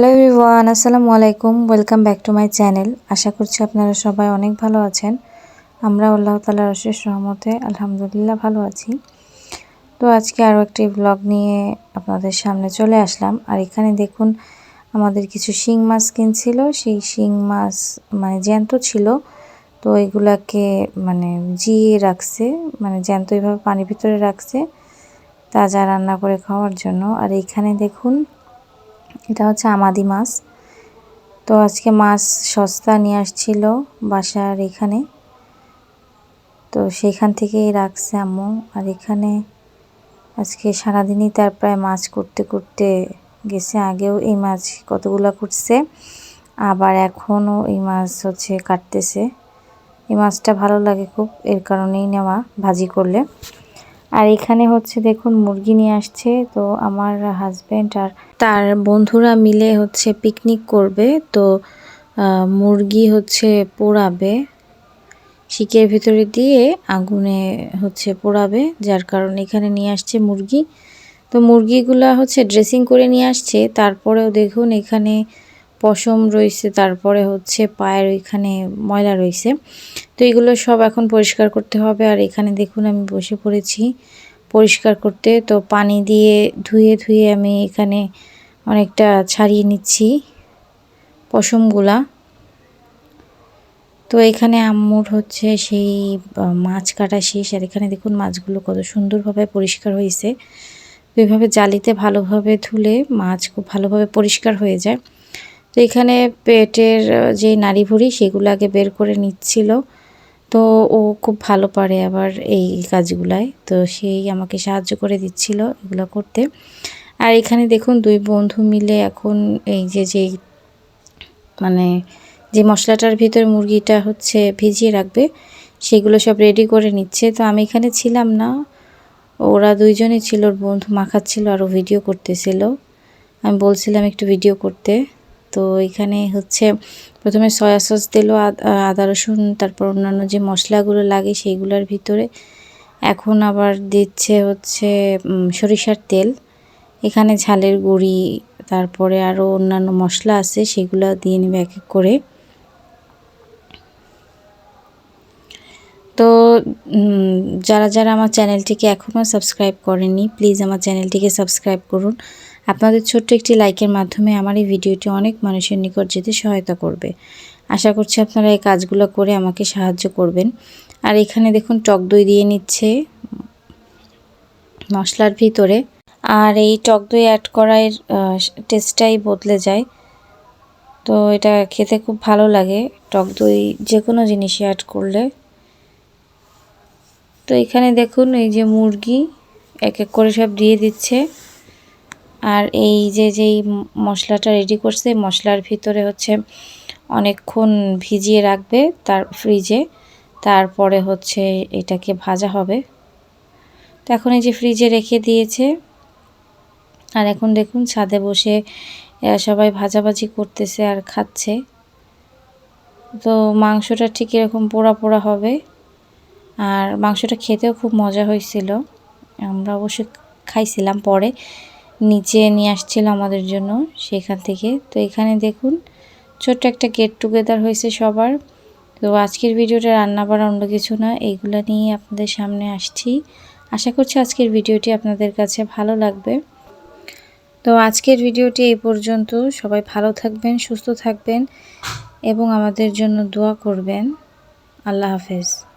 Hello everyone আসসালামু আলাইকুম welcome back to my channel আশা করছি আপনারা সবাই অনেক ভালো আছেন। আমরা আল্লাহ তালার অশেষ রহমতে আলহামদুলিল্লাহ ভালো আছি। তো আজকে আরও একটি ব্লগ নিয়ে আপনাদের সামনে চলে আসলাম। আর এখানে দেখুন, আমাদের কিছু শিং মাছ কিনছিল। সেই শিং মাছ মানে জ্যান্ত ছিল। তো এগুলাকে মানে জিয়ে রাখছে মানে জ্যান্ত এইভাবে পানির ভিতরে রাখছে। তাজা রান্না করে খাওয়ার জন্য। আর এইখানে দেখুন এটা হচ্ছে আমাদি মাছ। তো আজকে মাছ সস্তা নিয়ে আসছিল বাসার এখানে। তো সেখান থেকেই রাখছে আম্মু। আর এখানে আজকে সারাদিনই তার প্রায় মাছ করতে করতে গেছে। আগেও এই মাছ কতগুলো করছে আবার এখনও এই মাছ হচ্ছে কাটতেছে। এই মাছটা ভালো লাগে খুব, এর কারণেই নেওয়া ভাজি করলে। আর এখানে হচ্ছে দেখুন মুরগি নিয়ে আসছে, তো আমার হাজব্যান্ড আর তার বন্ধুরা মিলে হচ্ছে পিকনিক করবে, তো মুরগি হচ্ছে পোড়াবে, শিকের ভিতরে দিয়ে আগুনে হচ্ছে পোড়াবে, যার কারণে এখানে নিয়ে আসছে মুরগি। তো মুরগিগুলা হচ্ছে ড্রেসিং করে নিয়ে আসছে, তারপরেও দেখুন এখানে পশম রয়েছে, তারপরে হচ্ছে পায়ের ওইখানে ময়লা রয়েছে। তো এগুলো সব এখন পরিষ্কার করতে হবে। আর এখানে দেখুন আমি বসে পড়েছি পরিষ্কার করতে। তো পানি দিয়ে ধুয়ে ধুয়ে আমি এখানে অনেকটা ছাড়িয়ে নিচ্ছি পশমগুলা। তো এখানে আম্মুর হচ্ছে সেই মাছ কাটা শেষ। আর এখানে দেখুন মাছগুলো কত সুন্দরভাবে পরিষ্কার হয়েছে। তো এইভাবে জালিতে ভালোভাবে ধুলে মাছ খুব ভালোভাবে পরিষ্কার হয়ে যায়। তো এখানে পেটের যে নাড়ি ভুড়ি সেগুলো আগে বের করে নিচ্ছিল। তো ও খুব ভালো পারে আবার এই কাজগুলায়। তো সেই আমাকে সাহায্য করে দিচ্ছিল এগুলো করতে। আর এখানে দেখুন দুই বন্ধু মিলে এখন এই যে যেই মানে যে মশলাটার ভিতর মুরগিটা হচ্ছে ভিজিয়ে রাখবে, সেগুলো সব রেডি করে নিচ্ছে। তো আমি এখানে ছিলাম না। ওরা দুইজনে ছিল, ওর বন্ধু মাখাচ্ছিল, আরও ভিডিও করতেছিল। আমি বলছিলাম একটু ভিডিও করতে। তো এখানে হচ্ছে প্রথমে সয়া সস দিল, আদা রসুন, তারপর অন্যান্য যে মশলাগুলো লাগে সেইগুলোর ভিতরে। এখন আবার দিচ্ছে হচ্ছে সরিষার তেল। এখানে ঝালের গুঁড়ি, তারপরে আরও অন্যান্য মশলা আছে, সেগুলো দিয়ে নেবে এক এক করে। তো যারা যারা আমার চ্যানেলটিকে এখনও সাবস্ক্রাইব করেনি প্লিজ আমার চ্যানেলটিকে সাবস্ক্রাইব করুন। আপনাদের ছোট্ট একটি লাইকের মাধ্যমে আমার এই ভিডিওটি অনেক মানুষের নিকট যেতে সহায়তা করবে। আশা করছি আপনারা এই কাজগুলো করে আমাকে সাহায্য করবেন। আর এখানে দেখুন, টক দই দিয়ে নিচ্ছে মশলার ভিতরে। আর এই টক দই অ্যাড করার টেস্টটাই বদলে যায়। তো এটা খেতে খুব ভালো লাগে। টক দই যে কোনো জিনিসই অ্যাড করলে। তো এখানে দেখুন, এই যে মুরগি এক এক করে সব দিয়ে দিচ্ছে। আর এই যে, যেই মশলাটা রেডি করছে, মশলার ভিতরে হচ্ছে অনেকক্ষণ ভিজিয়ে রাখবে তার ফ্রিজে তারপরে হচ্ছে এটাকে ভাজা হবে। তো এখন এই যে ফ্রিজে রেখে দিয়েছে। আর এখন দেখুন ছাদে বসে এরা সবাই ভাজাভাজি করতেছে আর খাচ্ছে। তো মাংসটা ঠিক এরকম পোড়া পোড়া হবে। আর মাংসটা খেতেও খুব মজা হয়েছিল। আমরা অবশ্যই খাইছিলাম পরে। নিচে নিয়ে আসছিল আমাদের জন্য সেখান থেকে। তো এখানে দেখুন, ছোট্ট একটা গেট টুগেদার হয়েছে সবার। তো আজকের ভিডিওটা রান্না বাড়া অন্য কিছু না এইগুলো নিয়ে আপনাদের সামনে আসছি। আশা করছি আজকের ভিডিওটি আপনাদের কাছে ভালো লাগবে। তো আজকের ভিডিওটি এই পর্যন্ত। সবাই ভালো থাকবেন, সুস্থ থাকবেন এবং আমাদের জন্য দোয়া করবেন। আল্লাহ হাফেজ।